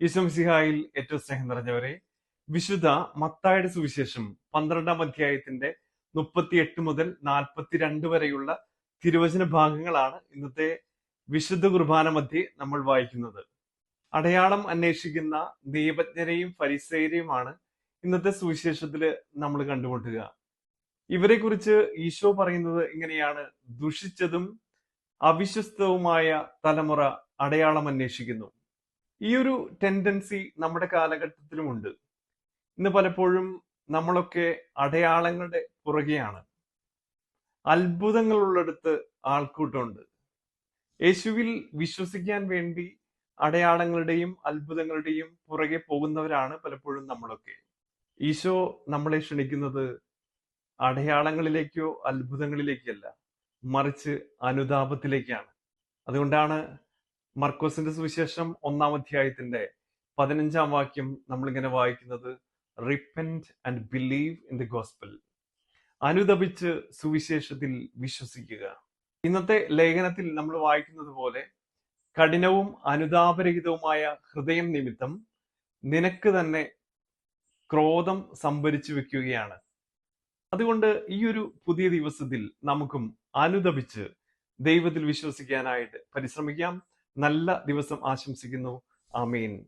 ഈശ്വംസിഹായിൽ ഏറ്റവും സ്നേഹം നിറഞ്ഞവരെ വിശുദ്ധ മത്തായുടെ സുവിശേഷം പന്ത്രണ്ടാം അധ്യായത്തിന്റെ മുപ്പത്തിയെട്ട് മുതൽ നാൽപ്പത്തിരണ്ട് വരെയുള്ള തിരുവചന ഭാഗങ്ങളാണ് ഇന്നത്തെ വിശുദ്ധ കുർബാന മധ്യേ നമ്മൾ വായിക്കുന്നത്. അടയാളം അന്വേഷിക്കുന്ന ദൈവജ്ഞരെയും ഫരിസേരെയുമാണ് ഇന്നത്തെ സുവിശേഷത്തിൽ നമ്മൾ കണ്ടുമുട്ടുക. ഇവരെ കുറിച്ച് ഈശോ പറയുന്നത് ഇങ്ങനെയാണ്. ദുഷിച്ചതും അവിശ്വസ്തവുമായ തലമുറ അടയാളം അന്വേഷിക്കുന്നു. ഈ ഒരു ടെൻഡൻസി നമ്മുടെ കാലഘട്ടത്തിലുമുണ്ട്. ഇന്ന് പലപ്പോഴും നമ്മളൊക്കെ അടയാളങ്ങളുടെ പുറകെയാണ്. അത്ഭുതങ്ങളുള്ളിടത്ത് ആൾക്കൂട്ടമുണ്ട്. യേശുവിൽ വിശ്വസിക്കാൻ വേണ്ടി അടയാളങ്ങളുടെയും അത്ഭുതങ്ങളുടെയും പുറകെ പോകുന്നവരാണ് പലപ്പോഴും നമ്മളൊക്കെ. ഈശോ നമ്മളെ ക്ഷണിക്കുന്നത് അടയാളങ്ങളിലേക്കോ അത്ഭുതങ്ങളിലേക്കല്ല മറിച്ച് അനുതാപത്തിലേക്കാണ്. അതുകൊണ്ടാണ് മർക്കോസിന്റെ സുവിശേഷം ഒന്നാം അധ്യായത്തിന്റെ പതിനഞ്ചാം വാക്യം നമ്മളിങ്ങനെ വായിക്കുന്നത് repent and believe in the gospel അനുദപിച്ച് സുവിശേഷത്തിൽ വിശ്വസിക്കുക. ഇന്നത്തെ ലേഖനത്തിൽ നമ്മൾ വായിക്കുന്നത് പോലെ കഠിനവും അനുതാപരഹിതവുമായ ഹൃദയം നിമിത്തം നിനക്ക് തന്നെ ക്രോധം സംഭരിച്ചു വെക്കുകയാണ്. അതുകൊണ്ട് ഈ ഒരു പുതിയ ദിവസത്തിൽ നമുക്കും അനുദപിച്ച് ദൈവത്തിൽ വിശ്വസിക്കാനായിട്ട് പരിശ്രമിക്കാം. നല്ല ദിവസം ആശംസിക്കുന്നു. ആമീൻ.